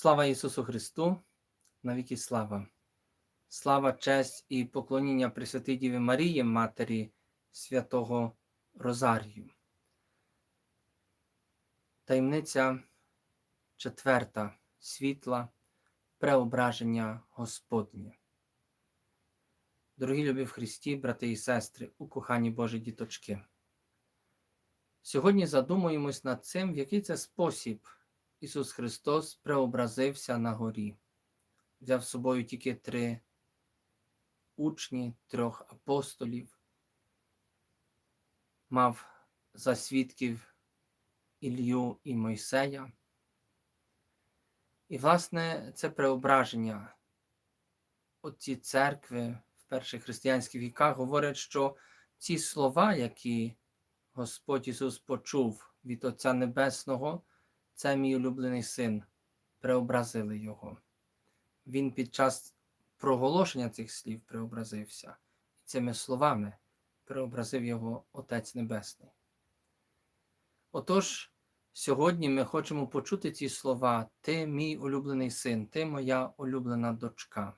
Слава Ісусу Христу, навіки слава. Слава, честь і поклоніння Пресвятій Діві Марії, Матері Святого Розарію. Таємниця четверта світла, преображення Господнє. Дорогі любі в Христі, брати і сестри, у кохані Божі діточки. Сьогодні задумуємось над цим, в який це спосіб Ісус Христос преобразився на горі, взяв з собою тільки три учні, трьох апостолів, мав за свідків Ілью і Мойсея. І, власне, це преображення. Оці церкви в перших християнських віках говорять, що ці слова, які Господь Ісус почув від Отця Небесного, це мій улюблений син, преобразили Його. Він під час проголошення цих слів преобразився, і цими словами преобразив його Отець Небесний. Отож, сьогодні ми хочемо почути ці слова: Ти мій улюблений син, ти моя улюблена дочка.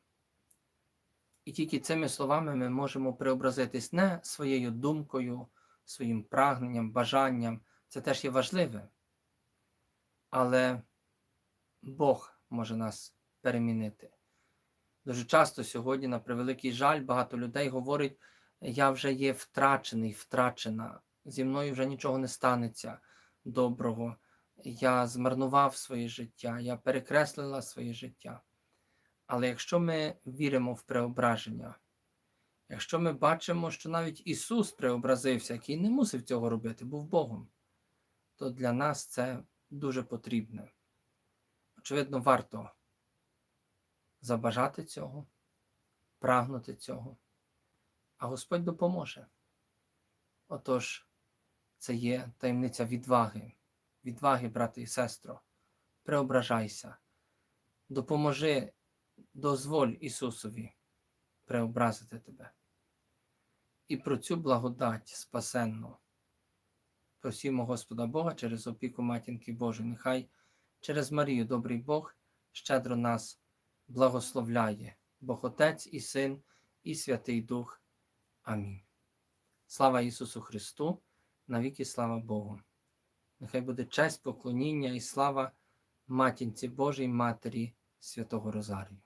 І тільки цими словами ми можемо преобразитись не своєю думкою, своїм прагненням, бажанням. Це теж є важливе. Але Бог може нас перемінити. Дуже часто сьогодні, на превеликий жаль, багато людей говорять: я вже є втрачений, втрачена, зі мною вже нічого не станеться доброго. Я змарнував своє життя, я перекреслила своє життя. Але якщо ми віримо в преображення, якщо ми бачимо, що навіть Ісус преобразився, який не мусив цього робити, був Богом, то для нас це дуже потрібне. Очевидно, варто забажати цього, прагнути цього, а Господь допоможе. Отож, це є таємниця відваги, відваги, брате і сестро, преображайся, допоможи, дозволь Ісусові преобразити тебе. І про цю благодать спасенну. Просімо Господа Бога через опіку Матінки Божої, нехай через Марію, добрий Бог, щедро нас благословляє, Бог Отець і Син, і Святий Дух. Амінь. Слава Ісусу Христу, навіки слава Богу. Нехай буде честь, поклоніння і слава Матінці Божій Матері Святого Розарію.